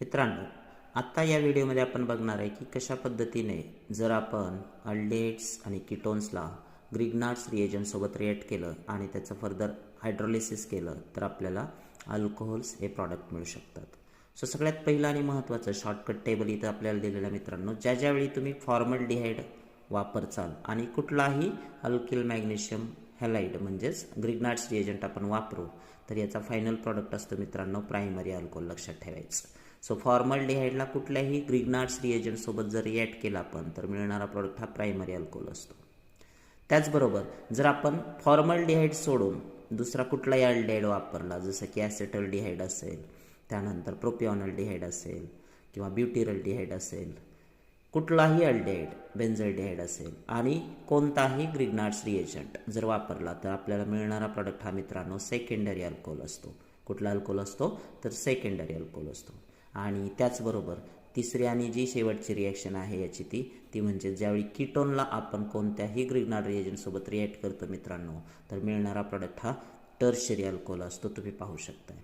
मित्रांनो आत्ता या व्हिडिओमध्ये आपण बघणार आहे की कशा पद्धतीने जर आपण अल्डेट्स आणि किटोन्सला ग्रिग्नाट्स रिएजंटसोबत रिएक्ट केलं आणि त्याचं फर्दर हायड्रोलिसिस केलं तर आपल्याला अल्कोहोल्स हे प्रॉडक्ट मिळू शकतात. सो सगळ्यात पहिलं आणि महत्त्वाचं शॉर्टकट टेबल इथं आपल्याला दिलेलं आहे मित्रांनो ज्या ज्यावेळी तुम्ही फॉर्मल डिहाईड वापरचाल आणि कुठलाही अल्किल मॅग्नेशियम हॅलाईड म्हणजेच ग्रिग्नाट्स रिएजंट आपण वापरू तर याचा फायनल प्रॉडक्ट असतो मित्रांनो प्रायमरी अल्कोहोल लक्षात ठेवायचं. सो फॉर्मल डिहाईडला कुठल्याही ग्रिग्नाट्स रिएजंटसोबत जर रिॲक्ट केला आपण तर मिळणारा प्रॉडक्ट हा प्रायमरी अल्कोहोल असतो. त्याचबरोबर जर आपण फॉर्मल डिहाईड सोडून दुसरा कुठलाही अल्डिहाईड वापरला जसं की ॲसेटल डिहाईड असेल त्यानंतर प्रोपिऑनल डिहाईड असेल किंवा ब्युटिरल डिहाईड असेल कुठलाही अल्डिहाईड बेन्झल्डिहाईड असेल आणि कोणताही ग्रिग्नार्स रिएजंट जर वापरला तर आपल्याला मिळणारा प्रॉडक्ट हा मित्रांनो सेकंडरी अल्कोहोल असतो. कुठला अल्कोहोल असतो? तर सेकंडरी अल्कोहोल असतो. आणि त्याचबरोबर तिसरी आणि जी शेवटची रिॲक्शन आहे याची ती ती म्हणजे ज्यावेळी किटोनला आपण कोणत्याही ग्रिग्नार रिएजंटसोबत रिॲक्ट करतो मित्रांनो तर मिळणारा प्रॉडक्ट हा टर्शरी अल्कोहोल असतो. तुम्ही पाहू शकताय.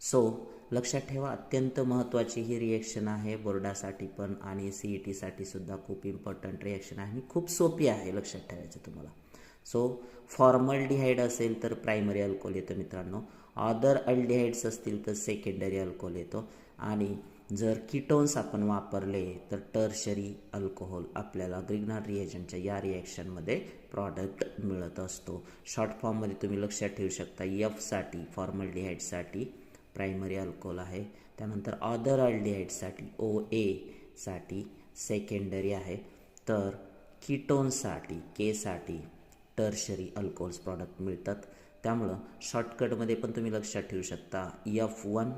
सो लक्षात ठेवा अत्यंत महत्त्वाची ही रिएक्शन आहे बोर्डासाठी पण आणि सी ई टीसाठी सुद्धा खूप इम्पॉर्टंट रिॲक्शन आहे. आणि खूप सोपी आहे लक्षात ठेवायचं तुम्हाला. सो फॉर्मल डिहाईड असेल तर प्रायमरी अल्कोहोल येतो मित्रांनो. अदर अल्डिहाइड्स असतील तर सेकंडरी अल्कोहोल येतो. आणि जर किटोन्स आपण वापरले तर टर्शरी अल्कोहोल आपल्याला ग्रिग्नार रिएजंटच्या या रिॲक्शनमध्ये प्रॉडक्ट मिळत असतो. शॉर्ट फॉर्ममध्ये तुम्ही लक्षात ठेवू शकता एफसाठी फॉर्मल डिहाईडसाठी प्रायमरी अल्कोहोल आहे. त्यानंतर अदर अल्डिहाईडसाठी ओ एसाठी सेकेंडरी आहे. तर किटोनसाठी केसाठी टर्शरी अल्कोहोल्स प्रॉडक्ट मिळतात. त्यामुळं शॉर्टकटमध्ये पण तुम्ही लक्षात ठेवू शकता. F one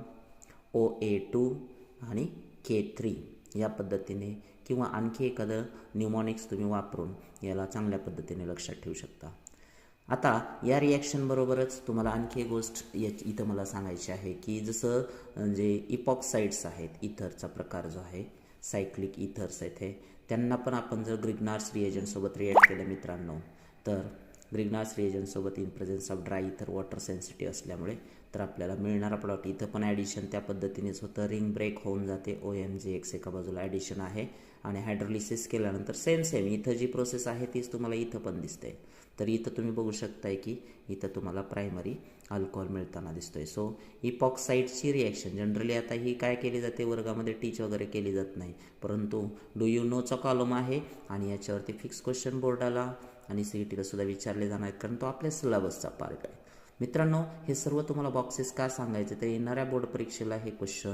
O A two आणि के थ्री या पद्धतीने किंवा आणखी एखादं न्यूमॉनिक्स तुम्ही वापरून याला चांगल्या पद्धतीने लक्षात ठेवू शकता. आता या रिॲक्शनबरोबरच तुम्हाला आणखी एक गोष्ट या इथं मला सांगायची आहे की जसं जे इपॉक्साईड्स आहेत इथरचा प्रकार जो आहे सायक्लिक इथर्स आहेत हे त्यांना पण आपण जर ग्रिग्नार्स रिएजंटसोबत रिॲक्ट केलं मित्रांनो तर ब्रिग्नास रिएजनसोबत in presence of dry ether water sensitive असल्यामुळे तर आपल्याला मिळणारा प्रॉडक्ट इथं पण ॲडिशन त्या पद्धतीनेच होतं. रिंग ब्रेक होऊन जाते. ओ एम जी एक्स एका बाजूला ॲडिशन आहे. आणि हायड्रोलिसिस केल्यानंतर सेम सेम इथं जी प्रोसेस आहे तीच तुम्हाला इथं पण दिसते. तर इथं तुम्ही बघू शकताय की इथं तुम्हाला प्रायमरी अल्कोहोल मिळताना दिसतोय. सो इपॉक्साईडची रिॲक्शन जनरली आता ही काय केली जाते? वर्गामध्ये टीच वगैरे केली जात नाही. परंतु डू यू नोचा कॉलम आहे? आणि याच्यावरती फिक्स क्वेश्चन बोर्डाला आणि सी ई टीला सुद्धा विचारले जाणार आहेत कारण तो आपल्या सिलेबसचा पार्ट आहे. मित्रांनो हे सर्व तुम्हाला बॉक्सेस का सांगायचे? तर येणाऱ्या बोर्ड परीक्षेला हे क्वेश्चन